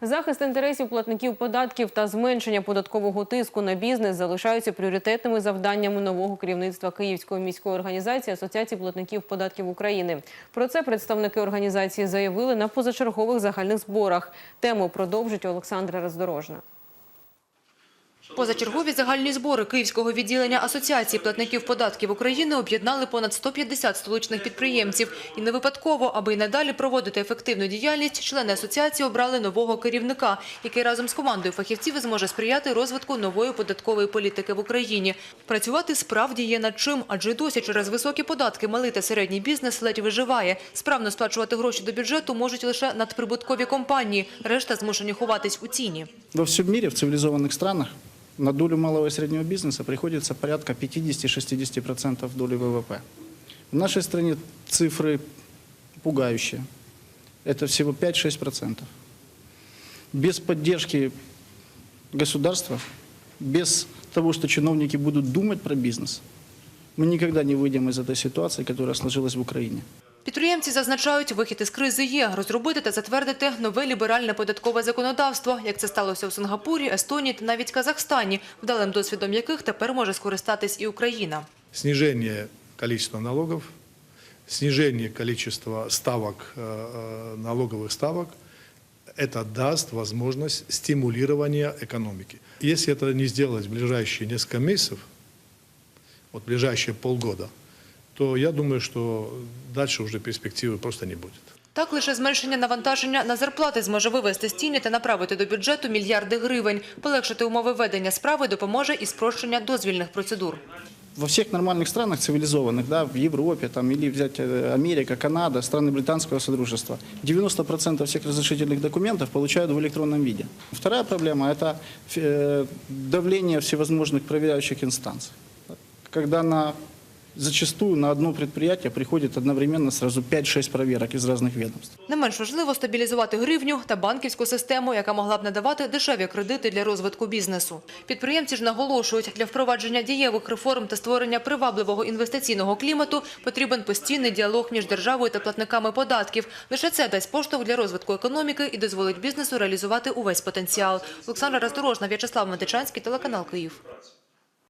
Захист інтересів платників податків та зменшення податкового тиску на бізнес залишаються пріоритетними завданнями нового керівництва Київської міської організації Асоціації платників податків України. Про це представники організації заявили на позачергових загальних зборах. Тему продовжить Олександра Роздорожна. Позачергові загальні збори Київського відділення Асоціації платників податків України об'єднали понад 150 столичних підприємців. І не випадково, аби й надалі проводити ефективну діяльність, члени асоціації обрали нового керівника, який разом з командою фахівців зможе сприяти розвитку нової податкової політики в Україні. Працювати справді є над чим, адже досі через високі податки малий та середній бізнес ледь виживає. Справно сплачувати гроші до бюджету можуть лише надприбуткові компанії, решта змушені ховатись у ціні. Во всем мире, в цивилизованных странах, на долю малого и среднего бизнеса приходится порядка 50-60% доли ВВП. В нашей стране цифры пугающие. Это всего 5-6%. Без поддержки государства, без того, что чиновники будут думать про бизнес, мы никогда не выйдем из этой ситуации, которая сложилась в Украине. Підприємці зазначають, вихід із кризи є – розробити та затвердити нове ліберальне податкове законодавство, як це сталося у Сингапурі, Естонії та навіть Казахстані, вдалим досвідом яких тепер може скористатись і Україна. снижение количества налогов, снижение количества ставок, э, э, налоговых ставок, это даст возможность стимулирования экономики. Если это не сделать в ближайшие несколько месяцев, вот ближайшие полгода, то я думаю, что дальше уже перспективы просто не будет. Так лише зменшення навантаження на зарплати зможе вивести з тіні та направити до бюджету мільярди гривень. Полегшити умови ведення справи допоможе і спрощення дозвільних процедур. во всех нормальных странах цивилизованных, да, в Европе там, или взять э, Америка, Канада, страны британского содружества, 90% всех разрешительных документов получают в электронном виде. Вторая проблема – это э, давление всевозможных проверяющих инстанций. Когда на, зачастую на одно предприятие приходит одновременно сразу 5-6 проверок из разных ведомств. Не менш важливо стабілізувати гривню та банківську систему, яка могла б надавати дешеві кредити для розвитку бізнесу. Підприємці ж наголошують, для впровадження дієвих реформ та створення привабливого інвестиційного клімату потрібен постійний діалог між державою та платниками податків. Лише це дасть поштовх для розвитку економіки і дозволить бізнесу реалізувати увесь потенціал. Олександра Роздорожна, В'ячеслав Медичанський, телеканал Київ.